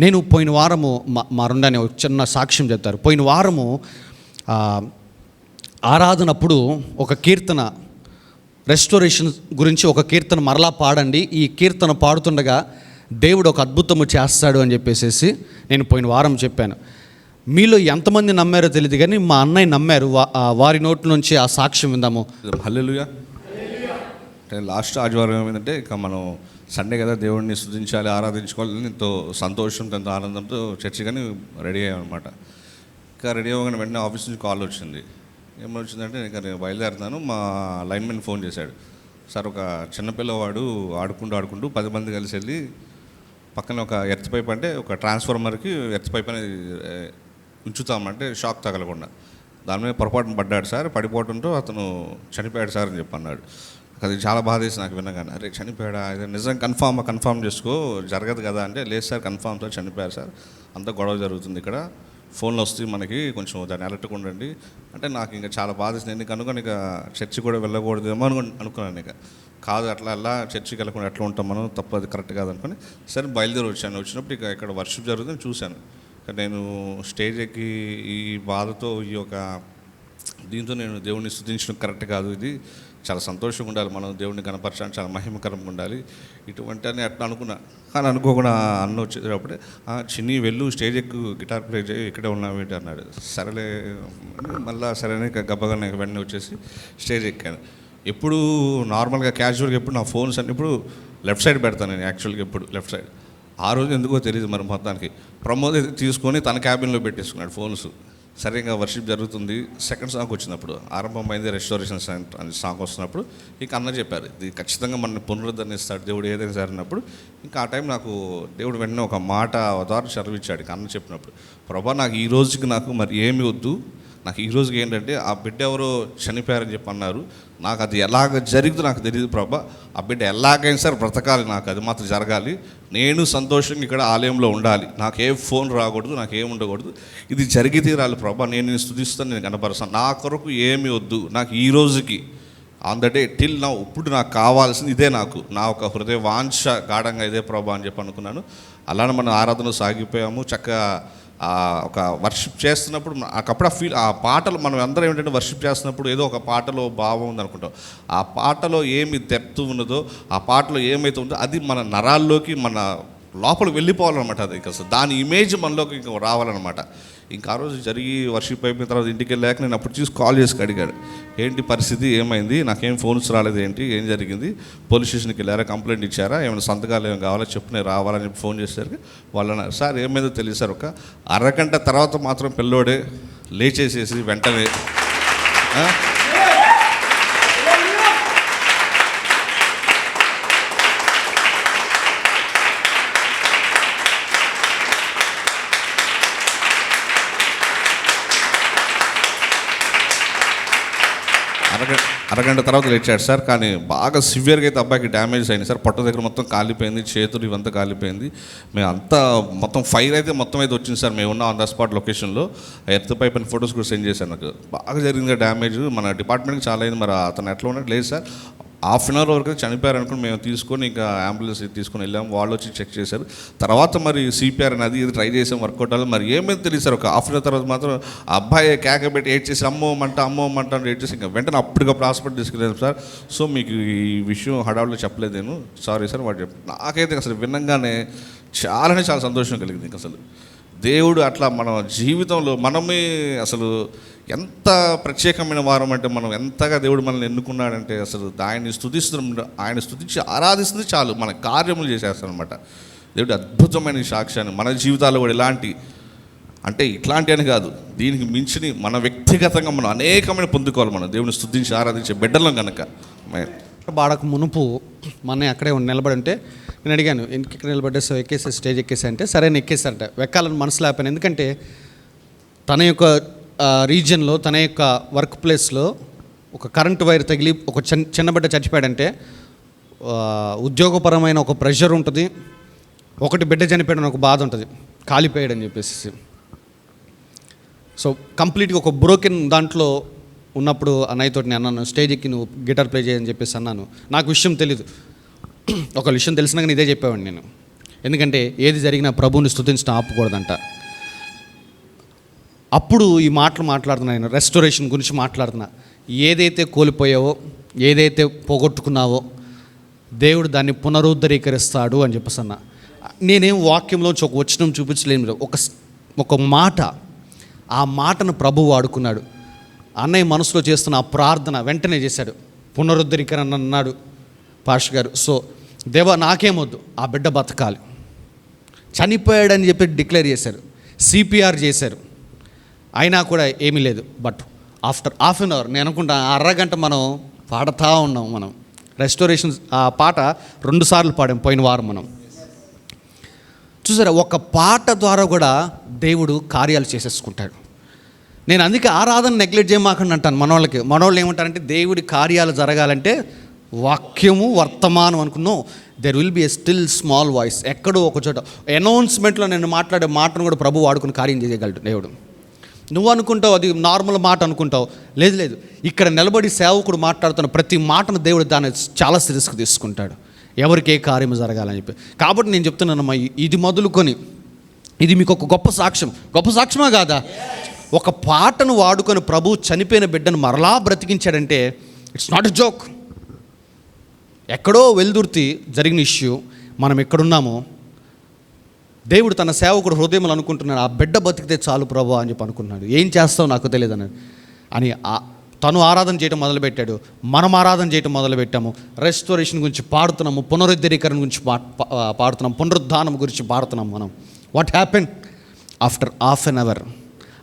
నేను పోయిన వారము మా మా రెండని ఒక చిన్న సాక్ష్యం చెప్తారు. పోయిన వారము ఆరాధనప్పుడు ఒక కీర్తన రెస్టోరేషన్ గురించి ఒక కీర్తన మరలా పాడండి. ఈ కీర్తన పాడుతుండగా దేవుడు ఒక అద్భుతము చేస్తాడు అని చెప్పేసి నేను పోయిన వారం చెప్పాను. మీలో ఎంతమంది నమ్మారో తెలియదు కానీ మా అన్నయ్య నమ్మారు. వారి నోటి నుంచి ఆ సాక్ష్యం విందాము. హల్లెలూయా. అంటే లాస్ట్ ఆదివారం ఏమైందంటే ఇక మనం సండే కదా దేవుడిని స్థుతించాలి ఆరాధించుకోవాలి ఎంతో సంతోషంతో ఎంతో ఆనందంతో చర్చి కానీ రెడీ అయ్యామన్నమాట. ఇంకా రెడీ అవ్వగానే వెంటనే ఆఫీస్ నుంచి కాల్ వచ్చింది. ఏమొచ్చిందంటే వచ్చిందంటే ఇంకా నేను బయలుదేరుతాను మా లైన్మెన్ ఫోన్ చేశాడు. సార్ ఒక చిన్నపిల్లవాడు ఆడుకుంటూ ఆడుకుంటూ పది మంది కలిసి వెళ్ళి పక్కన ఒక ఎర్త్ పైప్ అంటే ఒక ట్రాన్స్ఫార్మర్కి ఎర్త్ పైప్ అనేది ఉంచుతామంటే షాక్ తగలకుండా. దాని మీద పొరపాటున పడ్డాడు సార్ పడిపోవడంతో అతను చనిపోయాడు సార్ అని చెప్పి అన్నాడు అది చాలా బాధ వేసి నాకు వినగానే అరే చనిపోయాడా? ఇది నిజం కన్ఫామ్ కన్ఫామ్ చేసుకో జరగదు కదా అంటే లేదు సార్ కన్ఫామ్ సార్ చనిపోయారు సార్. అంత గొడవ జరుగుతుంది ఇక్కడ. ఫోన్లో వస్తే మనకి కొంచెం దాన్ని అలర్ట్గా ఉండండి. అంటే నాకు ఇంకా చాలా బాధ వేసింది. నేను కనుక ఇక చర్చి కూడా వెళ్ళకూడదేమో అనుకు అనుకున్నాను ఇక. కాదు అట్లా అలా చర్చికి వెళ్ళకుండా ఎట్లా ఉంటాం మనం? తప్పు అది కరెక్ట్ కాదు సరే బయలుదేరి వచ్చాను. వచ్చినప్పుడు ఇక ఇక్కడ వర్షిప్ జరుగుతుంది చూశాను. నేను స్టేజ్ ఎక్కి ఈ బాధతో ఈ యొక్క దీంతో నేను దేవుణ్ణి స్థుతించడం కరెక్ట్ కాదు ఇది. చాలా సంతోషంగా ఉండాలి. మనం దేవుడిని కనపరచడానికి చాలా మహిమకరంగా ఉండాలి. ఇటువంటి అని అట్లా అనుకున్నా. కానీ అనుకోకుండా అన్న వచ్చేటప్పుడే "ఆ, చిన్ని వెళ్ళు స్టేజ్ ఎక్కు గిటార్ ప్లే చేయి ఇక్కడే ఉన్నావు ఏంటి అన్నాడు. సరేలే మళ్ళీ సరేనే గబ్బగా నేను వెంటనే వచ్చేసి స్టేజ్ ఎక్కాను. ఎప్పుడు నార్మల్గా క్యాజువల్గా ఎప్పుడు నా ఫోన్స్ అన్ని ఇప్పుడు లెఫ్ట్ సైడ్ పెడతాను నేను యాక్చువల్గా ఎప్పుడు లెఫ్ట్ సైడ్. ఆ రోజు ఎందుకో తెలియదు మరి మొత్తానికి. ప్రమోద్ అయితే తీసుకొని తన క్యాబిన్లో పెట్టేసుకున్నాడు ఫోన్స్. సరిగ్గా వర్షిప్ జరుగుతుంది. సెకండ్ సాంగ్ వచ్చినప్పుడు ఆరంభమైంది రెస్టారేషన్ అనే సాంగ్ వస్తున్నప్పుడు ఇక అన్న చెప్పారు ఇది ఖచ్చితంగా మన పునరుద్ధరిస్తాడు దేవుడు ఏదైనా సరే అన్నప్పుడు ఇంకా ఆ టైం నాకు దేవుడు వెంటనే ఒక మాట ఉదాహరణ చదివించాడు అన్న చెప్పినప్పుడు. ప్రభా నాకు ఈ రోజుకి నాకు మరి ఏమి వద్దు. నాకు ఈ రోజుకి ఏంటంటే ఆ బిడ్డ ఎవరో చనిపోయారని చెప్పి అన్నారు నాకు అది ఎలాగ జరిగిందో నాకు తెలియదు ప్రభా. ఆ బిడ్డ ఎలాగైనా సరే బ్రతకాలి నాకు అది మాత్రం జరగాలి. నేను సంతోషంగా ఇక్కడ ఆలయంలో ఉండాలి. నాకు ఏ ఫోన్ రాకూడదు నాకు ఏం ఉండకూడదు. ఇది జరిగి తీరాలి ప్రభా. నేను నేను స్థుతిస్తాను నేను కనపరుస్తాను నా కొరకు ఏమి వద్దు. నాకు ఈ రోజుకి ఆన్ ద డే టిల్ నా ఇప్పుడు నాకు కావాల్సింది ఇదే నాకు. నా ఒక హృదయ వాంఛ గాఢంగా ఇదే ప్రభా అని చెప్పి అనుకున్నాను. అలానే మనం ఆరాధన సాగిపోయాము. చక్కగా ఒక వర్షిప్ చేస్తున్నప్పుడు అప్పుడు ఆ ఫీల్ ఆ పాటలు మనం అందరం ఏంటంటే వర్షిప్ చేస్తున్నప్పుడు ఏదో ఒక పాటలో భావం ఉంది అనుకుంటాం. ఆ పాటలో ఏమి డెప్త్ ఉన్నదో ఆ పాటలో ఏమైతే ఉందో అది మన నరాల్లోకి మన లోపల వెళ్ళిపోవాలన్నమాట అది. ఇంకా దాని ఇమేజ్ మనలోకి ఇంకా రావాలన్నమాట. ఇంకా ఆ రోజు జరిగి వర్షిప్ అయిపోయిన తర్వాత ఇంటికి వెళ్ళాక నేను అప్పుడు చూసి కాల్ చేసి అడిగాడు. ఏంటి పరిస్థితి? ఏమైంది? నాకేం ఫోన్స్ రాలేదు ఏంటి? ఏం జరిగింది? పోలీస్ స్టేషన్కి వెళ్ళారా? కంప్లైంట్ ఇచ్చారా? ఏమైనా సంతకాలు ఏమైనా కావాలా? చెప్పు నేను రావాలని చెప్పి ఫోన్ చేసేసరికి వాళ్ళు అన్నారు సార్ ఏమైందో తెలియదు సార్. ఒక అరగంట తర్వాత మాత్రం పిల్లోడే లేచేసేసి వెంటనే ఆ? అరగంట అరగంట తర్వాత లేచాడు సార్. కానీ బాగా సివియర్గా అయితే అబ్బాయికి డ్యామేజ్ అయింది సార్. పొట్ట దగ్గర మొత్తం కాలిపోయింది చేతులు ఇవంతా కాలిపోయింది. మేము అంతా మొత్తం ఫైర్ అయితే మొత్తం అయితే వచ్చింది సార్. మేము ఉన్న ఆన్ ద స్పాట్ లొకేషన్లో. ఎర్త్ పైప్ అని ఫొటోస్ కూడా సెండ్ చేశాను నాకు. బాగా జరిగింది డ్యామేజ్. మన డిపార్ట్మెంట్కి చాలా అయింది. మరి అతను ఎట్లా ఉన్నట్టు లేదు సార్. హాఫ్ అన్ అవర్ వరకు చనిపోయారు అనుకుని మేము తీసుకొని ఇంకా అంబులెన్స్ తీసుకొని వెళ్ళాము వాళ్ళు వచ్చి చెక్ చేశారు. తర్వాత మరి సిపిఆర్ అనేది ఇది ట్రై చేసాం వర్కౌట్ అవ్వాలి మరి ఏమైంది తెలియదు సార్ ఒక హాఫ్ అన్ అవర్ తర్వాత మాత్రం అబ్బాయి కేక పెట్టి ఏడ్ చేసి అమ్మోమంట అమ్మోమంట అని ఏడ్ చేసి ఇంకా వెంటనే అప్పటికప్పుడు హాస్పిటల్ తీసుకెళ్ళాను సార్. సో మీకు ఈ విషయం హడావులో చెప్పలేదు నేను. సారీ సార్ వాడు నాకైతే అసలు వినంగానే చాలానే చాలా సంతోషం కలిగింది ఇంకా అసలు. దేవుడు అట్లా మన జీవితంలో మనమే అసలు ఎంత ప్రత్యేకమైన వారం అంటే మనం ఎంతగా దేవుడు మనల్ని ఎన్నుకున్నాడంటే అసలు ఆయన్ని స్థుతిస్తున్నాం ఆయన స్థుతించి ఆరాధిస్తుంది చాలు. మన కార్యములు చేసేస్తారనమాట దేవుడు అద్భుతమైన సాక్ష్యాన్ని మన జీవితాల్లో కూడా ఎలాంటి అంటే ఇట్లాంటి అని కాదు. దీనికి మించిని మన వ్యక్తిగతంగా మనం అనేకమైన పొందుకోవాలి మనం. దేవుని స్థుతించి ఆరాధించే బిడ్డలం కనుక బాడక మునుపు మన అక్కడే నిలబడి ఉంటే నేను అడిగాను ఎక్కడ నిలబడ్డా సో ఎక్కేసా స్టేజ్ ఎక్కేసా? అంటే సరే నేను ఎక్కేసారట వెక్కాలని మనసు లేపాను ఎందుకంటే తన యొక్క రీజియన్లో తన యొక్క వర్క్ ప్లేస్లో ఒక కరెంట్ వైర్ తగిలి ఒక చిన్న చిన్నబిడ్డ చచ్చిపోయాడంటే ఉద్యోగపరమైన ఒక ప్రెషర్ ఉంటుంది. ఒకటి బిడ్డ చనిపోయాడని ఒక బాధ ఉంటుంది. కాలిపోయాడని చెప్పేసి. సో కంప్లీట్గా ఒక బ్రోకెన్ దాంట్లో ఉన్నప్పుడు అన్నయ్యతో నేను అన్నాను స్టేజ్ ఎక్కి నువ్వు గిటార్ ప్లే చేయని చెప్పేసి అన్నాను. నాకు విషయం తెలీదు. ఒక విషయం తెలిసినాక ఇదే చెప్పేవాడిని నేను. ఎందుకంటే ఏది జరిగినా ప్రభువుని స్థుతించడం ఆపకూడదంట. అప్పుడు ఈ మాటలు మాట్లాడుతున్నా నేను రెస్టోరేషన్ గురించి మాట్లాడుతున్నా. ఏదైతే కోల్పోయావో ఏదైతే పోగొట్టుకున్నావో దేవుడు దాన్ని పునరుద్ధరీకరిస్తాడు అని చెప్పేసి అన్న. నేనేం వాక్యంలో ఒక వచనం చూపించలేను ఒక ఒక మాట. ఆ మాటను ప్రభు వాడుకున్నాడు. అన్నయ్య మనసులో చేస్తున్న ఆ ప్రార్థన వెంటనే చేశాడు. పునరుద్ధరీకరణ అన్నాడు. పాష గారు సో దేవా నాకేమొద్దు ఆ బిడ్డ బతకాలి. చనిపోయాడని చెప్పి డిక్లేర్ చేశారు సిపిఆర్ చేశారు. అయినా కూడా ఏమీ లేదు. But after half an hour నేను అనుకుంటా అరగంట మనం పాడుతూ ఉన్నాం మనం. రెస్టోరేషన్ ఆ పాట రెండు సార్లు పాడాం పోయిన వారం మనం. చూసారా ఒక పాట ద్వారా కూడా దేవుడు కార్యాలు చేసేసుకుంటాడు. నేను అందుకే ఆరాధన నెగ్లెక్ట్ చేయమాకండి అంటాను మనోళ్ళకి. మనోళ్ళు ఏమంటారంటే దేవుడి కార్యాలు జరగాలంటే వాక్యము వర్తమానం అనుకున్నాం there will be a still small voice ఎక్కడో ఒక చోట. అనౌన్స్మెంట్లో నేను మాట్లాడే మాటను కూడా ప్రభు వాడుకుని కార్యం చేయగలడు దేవుడు. నువ్వు అనుకుంటావు అది నార్మల్ మాట అనుకుంటావు. లేదు లేదు. ఇక్కడ నిలబడి సేవకుడు మాట్లాడుతున్న ప్రతి మాటను దేవుడు దాన్ని చాలా సీరియస్గా తీసుకుంటాడు. ఎవరికి ఏ కార్యం జరగాలని చెప్పి. కాబట్టి నేను చెప్తున్నానమ్మా ఇది మొదలుకొని ఇది మీకు ఒక గొప్ప సాక్ష్యం. గొప్ప సాక్ష్యమా కాదా? ఒక పాటను వాడుకొని ప్రభు చనిపోయిన బిడ్డను మరలా బ్రతికించాడంటే ఇట్స్ నాట్ ఎ జోక్ ఎక్కడో వెలుదుర్తి జరిగిన ఇష్యూ మనం ఎక్కడున్నామో దేవుడు తన సేవకుడు హృదయంలో అనుకుంటున్నాడు ఆ బిడ్డ బతికితే చాలు ప్రభు అని చెప్పి అనుకున్నాడు ఏం చేస్తావు నాకు తెలియదు అని. అని తను ఆరాధన చేయటం మొదలుపెట్టాడు. మనం ఆరాధన చేయటం మొదలుపెట్టాము. రెస్టోరేషన్ గురించి పాడుతున్నాము పునరుద్ధరీకరణ గురించి పా పా- పాడుతున్నాం పునరుద్ధానం గురించి పాడుతున్నాం మనం. What happen after half an hour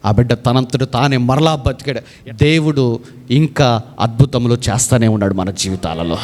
ఆ బిడ్డ తనంతడు తానే మరలా బతికాడు. దేవుడు ఇంకా అద్భుతములు చేస్తూనే ఉన్నాడు మన జీవితాలలో.